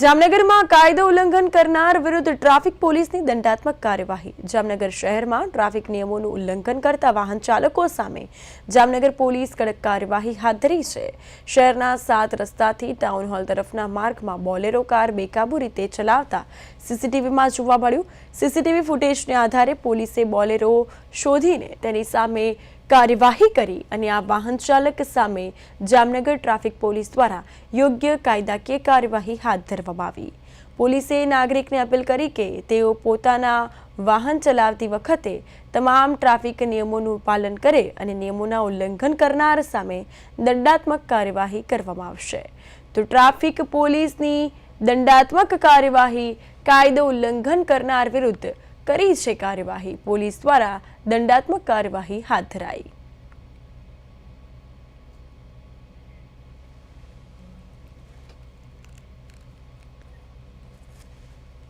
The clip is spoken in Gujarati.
જામનગરમાં કાયદો ઉલ્લંઘન કરનાર વિરુદ્ધ ટ્રાફિક પોલીસની દંડાત્મક કાર્યવાહી. જામનગર શહેરમાં ટ્રાફિક નિયમોનું ઉલ્લંઘન કરતા વાહન ચાલકો સામે જામનગર પોલીસ કડક કાર્યવાહી હાથ ધરી છે. શહેરના સાત રસ્તાથી ટાઉન હોલ તરફના માર્ગમાં બોલેરો કાર બેકાબુ રીતે ચલાવતા સીસીટીવીમાં જોવા મળ્યું. સીસીટીવી ફૂટેજને આધારે પોલીસે બોલેરો શોધીને તેની સામે કાર્યવાહી કરી અને આ વાહન ચાલક સામે જામનગર ટ્રાફિક પોલીસ દ્વારા યોગ્ય કાયદાકીય કાર્યવાહી હાથ ધરવામાં આવી. પોલીસે નાગરિકને અપીલ કરી કે તેઓ પોતાના વાહન ચલાવતી વખતે તમામ ટ્રાફિક નિયમોનું પાલન કરે અને નિયમોના ઉલ્લંઘન કરનાર સામે દંડાત્મક કાર્યવાહી કરવામાં આવશે. તો ટ્રાફિક પોલીસની દંડાત્મક કાર્યવાહી, કાયદો ઉલ્લંઘન કરનાર વિરુદ્ધ કરી છે કાર્યવાહી. પોલીસ દ્વારા દંડાત્મક કાર્યવાહી હાથ ધરાઈ.